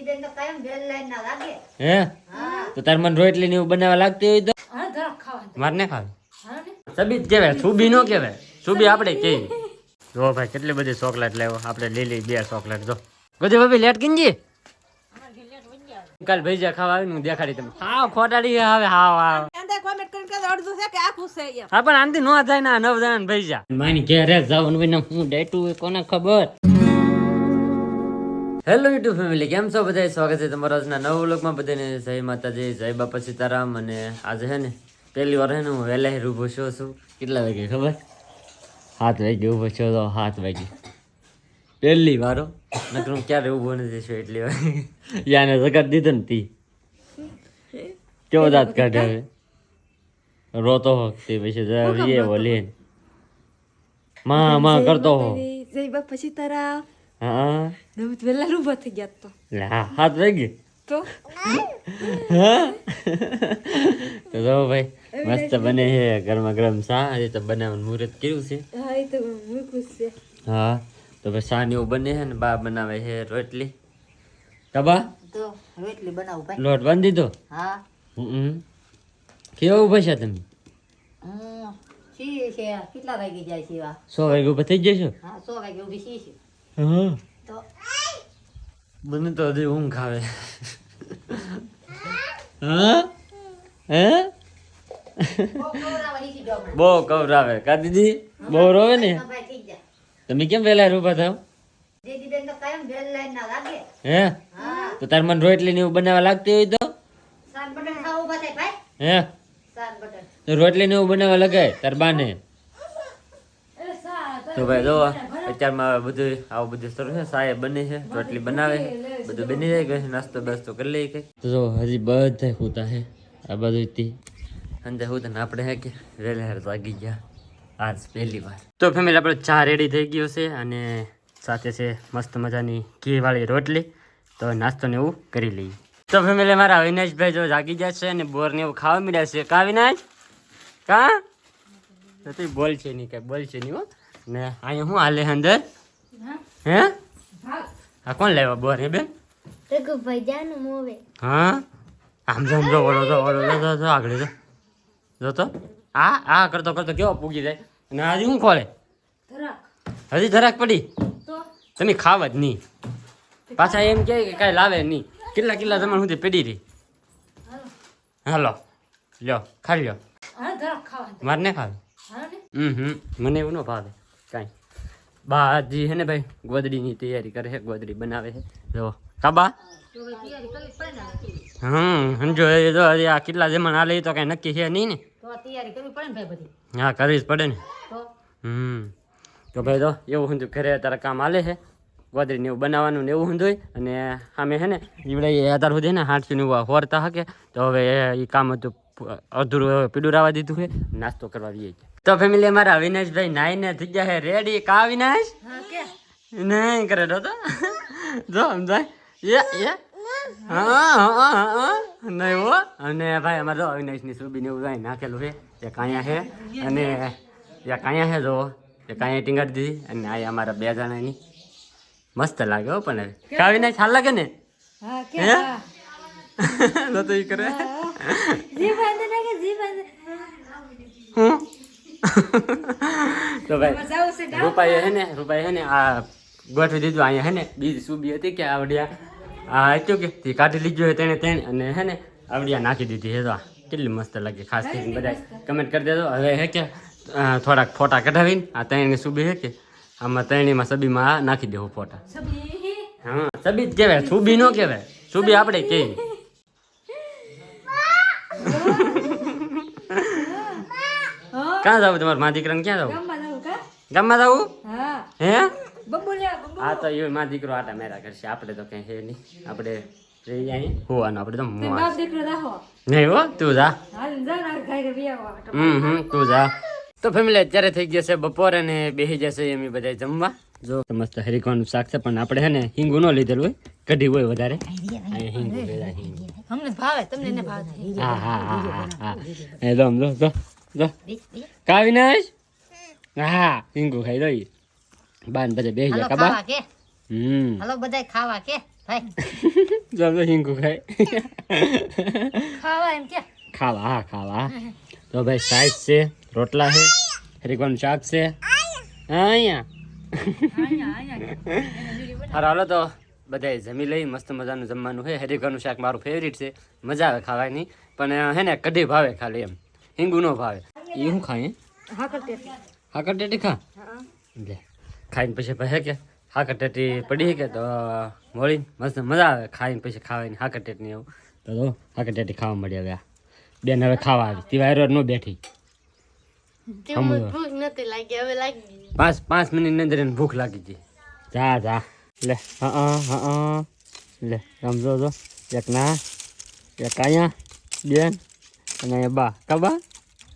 દીદીબેન તો કાયમ વેલ લાઈન ના લાગે. હે? તો તાર મને રોટલી ને એવું બનાવવા લાગતી હોય તો? હા જરાક ખાવા માર ને ખાવ. સબી જ સુબી નો કહેવાય. સુબી આપણે કેવી જો ભાઈ કેટલી બધી ચોકલેટ લેવો. આપણે લીલી બે ચોકલેટ જો. બધી ભાભી લેટ કિંજી કાલ ભૈજા ખાવા આવીને હું દેખાડી તમે હા ખોટાડી હવે હા હા અંદર કોમેન્ટ કરીને કહેજો અડધું છે કે આખું છે એમ? હા પણ આંધી નો થાય ને નવ જણા ભૈજા માની ઘેરે જવાનું ને હું ડેટું કોને ખબર? હેલો યુટ્યુબ ફેમિલી કેમ છો? બધા સ્વાગત છે તમારા આજના નવા વ્લોગમાં. બધાને જય માતાજી જય બાપા સીતારામ. અને આજે હે ને પહેલી વાર હે ને હું વહેલા ઊભો છું છું. કેટલા વાગે ખબર? સાત વાગે ઊભો છો તો સાત વાગે. પહેલી વારો નકર હું ક્યારે ઊભો નથી છું એટલી વાર. યાને જગત દીધો ને તી. કેવો દાંત કાઢે હવે? રોતો હો તે પછી જઈએ બોલીએ માં માં કરતો હો જય બાપા સીતારામ. હા નવ વેલા ઊભા થઈ ગયા તો લા હા હાથ વાગી તો હા તો જો ભાઈ મસ્ત બને છે ગરમા ગરમ ચા આજે તો બનાવવાનું મુહૂર્ત કર્યું છે હા એ તો મૂકું છે હા તો ભાઈ ચા ને એવું બને છે ને બા બનાવે છે રોટલી તબા તો રોટલી બનાવું ભાઈ લોટ બાંધી દીધો હા હમ કેવું ભાઈ તમે હું સી છે કેટલા વાગે જાય છે સો વાગે ઉપર થઈ જશો હા સો વાગે ઊભી સી છે હા તો. મને તો હજી ઊંઘ આવે. હા? હે? બહુ કવરાવે કા દીદી? બહુ રોવે ને? તમે કેમ વેલા રૂપા થાવ? દીદીબેન તો કાયમ વેલ લાઈન ના લાગે. હે? તો તાર મને રોટલી ને એવું બનાવવા લાગતી હોય તો? સાત બટન ખાવા ઊભા થાય ભાઈ. હે? તો રોટલી ને એવું બનાવવા લગાય તાર બાને? તો ભાઈ જો અત્યારમાં બધું આવું બધું શરૂ છે સાય બને છે રોટલી બનાવે બધું બની જાય ગયું નાસ્તો બાસ્તો કરી લઈએ કઈ તો જો હજી બધા હોતા છે આ બધું તી. અંદર હોતા ને આપણે હે કે વહેલા જાગી ગયા આજ પહેલી વાર. તો ફેમિલી આપણે ચા રેડી થઈ ગયો છે અને સાથે છે મસ્ત મજાની ઘી વાળી રોટલી. તો નાસ્તો ને એવું કરી લઈએ. તો ફેમિલી મારા અવિનાશભાઈ જો જાગી ગયા છે અને બોર ને એવું ખાવા મળ્યા છે. કા અવિનાશ કા? તો બોલ છે નહીં કઈ બોલ છે નહીં હો. ને અહીંયા શું હાલે અંદર? હે? આ કોણ લાવ્યા બોર હે બેન? હા? આમ જો જો ઓળો તો ઓળો તો જો આગળ જો. જો તો. આ આ કરતો કરતો કેવો પૂગી જાય? અને હજી શું ખોલે? હજી ધરાક પડી? તમે ખાવ જ નહીં. પાછા એમ કે કાંઈ લાવે નહીં. કેટલા કેટલા તમારે સુધી પડી રહી? હાલો. લ્યો ખાઈ લ્યો. મારે ને ખાવે? હમ હમ. મને એવું ન ભાવે. કાંઈ. બાજી હે ને ભાઈ ગોદડીની તૈયારી કરે છે ગોદડી બનાવે છે જો કાબા? હમ સમજો એ જો આ કેટલા જમણ હાલે તો કાંઈ નક્કી છે નહીં ને. હા કરવી જ પડે ને. હમ. તો ભાઈ તો એવું હું ઘરે અત્યારે કામ હાલે છે ગોદડીને એવું બનાવવાનું ને એવું હું હોય અને સામે છે ને ઈવડે અત્યાર સુધી ને ને એવું હોરતા હકે. તો હવે એ કામ હતું અધૂરું પીડું રાવા દીધું છે નાસ્તો કરવા જઈએ તો ફેમિલી અમારા અવિનાશભાઈ નાઈને થઈ ગયા છે. રેડી કા અવિનાશ? નહીં કરે તો? તો જો સમજાય? યે હા હા હા હા. નહીં હો. અને ભાઈ અમારે જો અવિનાશની એવું કાંઈ નાખેલું છે. એ કાંયા છે અને એ કાંયા છે જો. એ કાંયા ટીંગાડી દીધી અને આ અમારા બે જણાની. મસ્ત લાગે હો પણ હવે. કા? અવિનાશ હાલ લાગે ને? હે? તો તો કરે. જી બાંધે નાખે જી બાંધે હું તો ભાઈ રૂપાઈ હે ને રૂપાઈ હે ને આ ગોઠવી દીધું અહીંયા હે ને બીજી સુબી હતી કે આવડિયા? આ હતું કે તે કાઢી લીધું તેને તેને અને હે ને આવડિયા નાખી દીધી હે તો આ. કેટલી મસ્ત લાગે ખાસ કરીને બધા કમેન્ટ કરી દેજો. હવે હે કે થોડાક ફોટા કઢાવીને આ ત્રણની સુબી હે કે આમાં ત્રણેયમાં સબીમાં આ નાખી દેવું ફોટા. હા સબી જ કહેવાય સુબી નો કહેવાય. સુબી આપણે કેવી હા ક્યાં જાવ તમારા મા દીકરાને ક્યાં જાવ ગામમાં જાવ કા? હા. હે? આ તો એ મા દીકરો આટા મેરા કરશે. આપણે તો કઈ હે નહીં. આપણે રહી જાય. હોવાનું આપણે તો બાપ દીકરો દાહો નહીં હો તું જા. હાલ જાવ ને ખાઈ વિયા હમ હમ તું જા. તો ફેમિલી અત્યારે થઈ ગયા છે બપોર અને બેસી જશે એમ બધા જમવા. જો મસ્ત હરીકવાનું શાક છે પણ આપણે હે ને હિંગુ ન લીધેલું હોય. કઢી હોય વધારે. હિંગુ ભાવે તમને ભાવે હા હા હા હા હા. એ લો લો લો લો કા વિનાશ હા હિંગુ ખાઈ લઈ બાન બધા બેસી ગયા કાબા હમ હલો બધા ખાવા કે ભાઈ હિંગુ ખાય ખાવા એમ કે ખાવા હા ખાવા તો ભાઈ સાઈઝ છે રોટલા છે હરીકવાનું શાક છે અહીંયા હારો હાલો તો બધાય જમી લઈ મસ્ત મજાનું જમવાનું છે. હરિકવાનું શાક મારું ફેવરિટ છે. મજા આવે ખાવાની. પણ હે ને કઢી ભાવે ખાલી એમ. હિંગુ નો ભાવે. એ ખાય હા? કરતી હાકર ટેટી ખા? લે ખાઈને પછી પછી કે? હાકર ટેટી પડી કે? તો મળી મસ્ત મજા આવે ખાઈને પછી ખાવાની હાકર ટેટની એવું. તો હાકર ટેટી ખાવા મળી હવે બેન હવે ખાવા આવી. તી વાયરો ન બેઠી. પાંચ પાંચ મિનિટની અંદર ભૂખ લાગી ગઈ. જા જા. લે હા હા લે સમજો જો એક ના એક અહીંયા બેન અને અહીંયા બા. કબા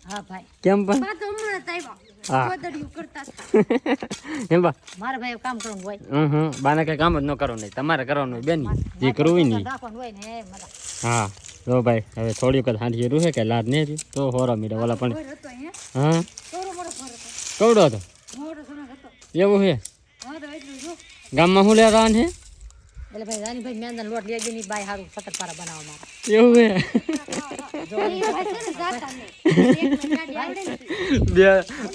હા ભાઈ. કેમ પણ? બા તો હમણાં જ આવ્યા. હા. ગોદડિયું કરતા હતા. એમ બા. મારે ભાઈ કામ કરવું હોય. હમ હમ. બાને કઈ કામ જ ન કરવાનું નહીં તમારે કરવાનું હોય બેન જે કરવું હોય રાખવાનું ને હા. જો ભાઈ હવે થોડી વખત હાંડી રૂહે કે નહીં રહ્યું? તો હોરો મીડે ઓલા પણ હા? હતો. કવડો એવું હા ગામમાં શું લેવા હે એટલે ભાઈ રાનીભાઈ મેંદા લોટ લઈ ગઈ બાય સતરપારા બનાવવા માટે. એવું છે? બે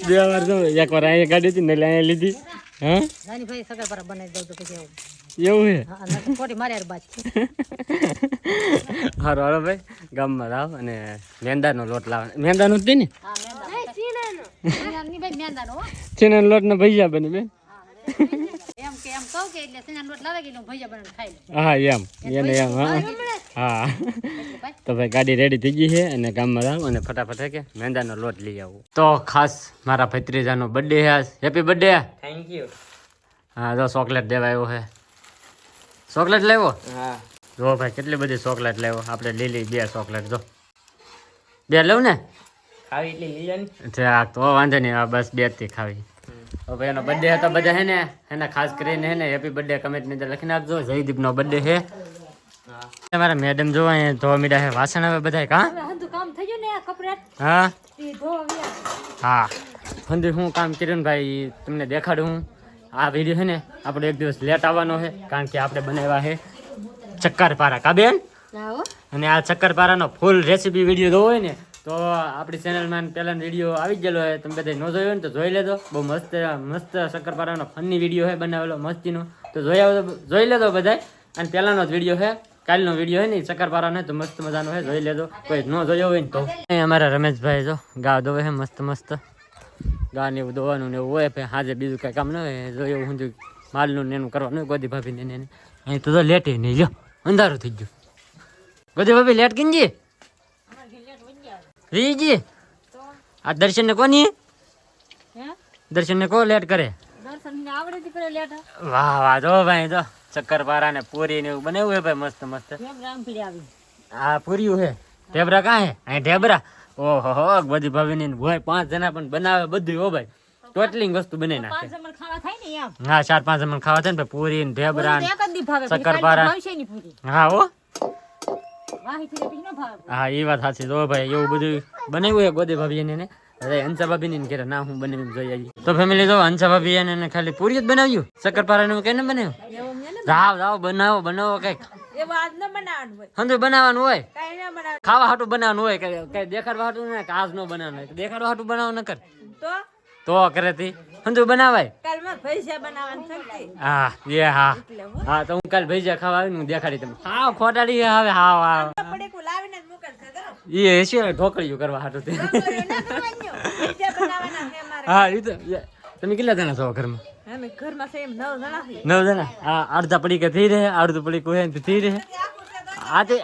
બે વાર તો એક વાર અહીંયા ગાડી હતી ને એટલે અહીંયા લીધી. હા? રાનીભાઈ સતરપારા બનાવી દઉં તો પછી એવું હા ખોટી મારી બાદ. હારો હારો ભાઈ ગામમાં રાવ અને મેંદાનો લોટ લાવ મેંદાનો જ ને? હા મેંદા. રાનીભાઈ મેંદાનો હો. છેના લોટ ને ભજીયા બને બેન. એમ કે એમ કહું કે એટલે સેના લોટ લાવે કે ભજીયા બનાવીને ખાઈ લઉં હા એમ. એને એમ હા. હા. તો ભાઈ ગાડી રેડી થઈ ગઈ છે અને ગામમાં જાવ અને ફટાફટ કે મેંદાનો લોટ લઈ આવું. તો ખાસ મારા ભત્રીજાનો બર્થડે છે હેપી બર્થડે થેન્ક યુ હા જો ચોકલેટ દેવા આવ્યો છે. ચોકલેટ લેવો? હા. જો ભાઈ કેટલી બધી ચોકલેટ લેવો? આપણે લીલી બે ચોકલેટ જો. બે લઉં ને? ખાવી એટલી લીલો તો વાંધો નહીં આ બસ બેથી ખાવી. હવે ભાઈ એનો બર્થડે હતો બધા હે ને? એને ખાસ કરીને હે ને હેપી બર્થડે કમેન્ટની અંદર લખી નાખજો જયદીપનો બર્થડે છે હા મારા મેડમ જોવા અહીંયા ધોવા મીડા છે વાસણ હવે બધા કા? હા? હા. અંદર હું કામ કર્યું ભાઈ તમને દેખાડું હું. આ વીડિયો છે ને આપણે એક દિવસ લેટ આવવાનો છે કારણ કે આપણે બનાવ્યા છે ચક્કરપારા. કા બેન? અને આ ચક્કરપારાનો ફૂલ રેસીપી વીડિયો જોવો હોય ને તો આપણી ચેનલમાં પહેલાનો વીડિયો આવી ગયેલો હોય, તમે બધા ન જોયો ને તો જોઈ લેજો. બહુ મસ્ત મસ્ત શક્કરપારાનો ફની વીડિયો છે બનાવેલો, મસ્તીનો. તો જોઈ આવો જોઈ લેજો બધા અને પહેલાંનો જ વીડિયો છે, કાલનો વીડિયો હોય ને શક્કરપારાનો તો મસ્ત મજાનો છે, જોઈ લેજો. કોઈ ન જોયો હોય ને તો. અમારા રમેશભાઈ જો ગા દોવે છે, મસ્ત મસ્ત. ગા ને એવું દોવાનું ને એવું હોય, પણ હાજે બીજું કાંઈ કામ ન હોય. જો એવું હું માલનું ને એનું કરવાનું હોય, ગોદી ભાભીને અહીં તો લેટે નહીં જો અંધારું થઈ ગયું. ગોદી ભાભી લેટ કિંજી રીજી આ દર્શન ને કોની? દર્શન ને કો લેટ કરે? વાહ વાહ જો ભાઈ તો ચક્કરપારા ને પૂરી ને એવું બનાવ્યું હે ભાઈ મસ્ત મસ્ત. હા પૂર્યું હે. ઢેબરા કાં હે? અહીં ઢેબરા? ઓહો હો બધી ભાભી ની ભાઈ પાંચ જણા પણ બનાવે બધું હો ભાઈ. ટોટલી વસ્તુ બનાવી નાખે. હા ચાર પાંચ જમણ ખાવા છે ને પૂરી ને ઢેબરા ને એક જ દી ભાવે પછી શક્કરપારા. કાલની ભાવશે ની પૂરી. હા ભાવે હા એ વાત સાચી. તો ભાઈ એવું બધું બનાવ્યું ગોદી ભાભી ને? અરે હંસા ભાભી ને ઘરે ના હું બનાવી જોઈ આવી. તો ફેમિલી તો હંસા ભાભી એને એને ખાલી પૂરી જ બનાવ્યું? શક્કરપારા ને બનાવ્યું? એવું ને જાવ જાવ બનાવો બનાવો કંઈક. આજ બનાવવાનું હોય? બનાવવાનું કાઈ ખાવા હાટું બનાવવાનું હોય? કઈ કઈ દેખાડવા હાટું ને કાચ નો બનાવવાનું હોય? દેખાડવા હાટું બનાવ ન કર તો? તો કરે તી. હંધું બનાવાય? કાલમાં ભજીયા બનાવવાનું છે હા એ હા. હા. તો હું કાલ ભજીયા ખાવા આવીને હું દેખાડી તમે હા ખોટાડી હવે હા હા. પડે કો લાવીને જ મોકલશે કરો એ છે ઢોકળિયું કરવા હાટું તે. છે હા એ તો તમે કેટલા જણા છો ઘરમાં? ઘરમાં છે નવ જણા નવ જણા? હા અડધા પડી કે થઈ રહે અડધું પડી કોઈ ને થઈ રહે. આ તે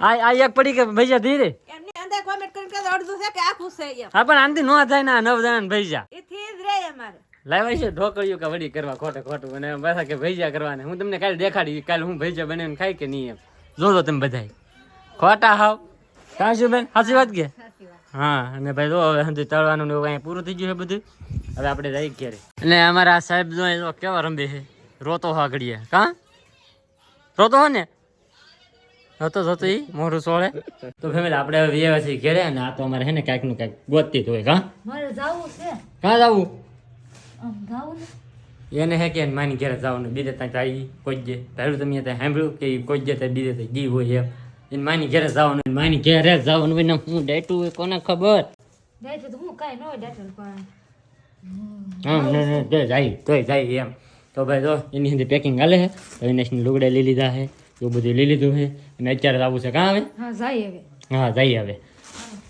આ આ એક પડી કે ભૈયા ધીરે. એમની અંદર કોમેન્ટ કરીને કે અડધું છે કે આખું છે એમ. હા પણ આંધી નો થાય ના નવ જણા ભૈજા એ થી જ રે અમારે. લાવ્યા છે ઢોકળિયું કે વડી કરવા ખોટે ખોટું. અને પાછા કે ભૈયા કરવાને. હું તમને કાલે દેખાડી કાલે હું ભૈજા બને ખાઈ કે નહીં એમ. જોજો તમે બધાય. ખોટા હાવ. કાં શું બેન સાચી વાત. કે હા અને ભાઈ જો હવે હજી તળવાનું ને કાંઈ પૂરું થઈ ગયું છે બધું. હવે આપણે જઈ ઘેરે. અને અમારા સાહેબ જો કેવા રંબે છે? રોતો હા ઘડીએ કાં? રોતો હો ને? હતો જોતો ઈ મોઢું સોળે. તો ફેમિલી આપણે હવે વ્યવા છીએ ઘેરે અને આ તો અમારે હે ને કાંઈકનું કાંઈક ગોતતી જ હોય કાં મારે જાવું છે. કાં જવું? આમ જાવું ને? એને હે કે માની ઘેરે જવાનું બીજે ત્યાં જાય કોઈ જે પહેલું તમે ત્યાં સાંભળ્યું કે ઈ કોઈ જે ત્યાં બીજે ત્યાં ગઈ હોય એમ. એને માની ઘેરે જવાનું એને માની ઘેરે જવાનું હોય ને હું ડેટું હોય કોને ખબર? જાય તો હું કાંઈ ન હોય દાંતણ પણ. હા ને ને તે જાય તોય જાય એમ. તો ભાઈ જો એની અંદર પેકિંગ હાલે છે. તો એને લુગડા લઈ લીધા છે. એવું બધું લઈ લીધું છે અને અત્યારે આવું છે. કાં આવે હા જાય હવે. હા જઈ હવે.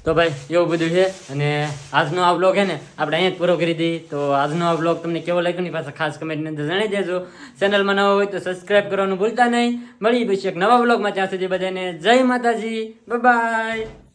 તો ભાઈ એવું બધું છે. અને આજનો આ બ્લોગ છે ને આપણે અહીંયા જ પૂરો કરી દઈએ. તો આજનો આ બ્લોગ તમને કેવો લાગ્યો ની પાસે ખાસ કમેન્ટની અંદર જણાવી દેજો. ચેનલમાં નવા હોય તો સબસ્ક્રાઈબ કરવાનું ભૂલતા નહીં. મળી પછી એક નવા બ્લોગમાં ત્યાં સુધી બધાને જય માતાજી. બાય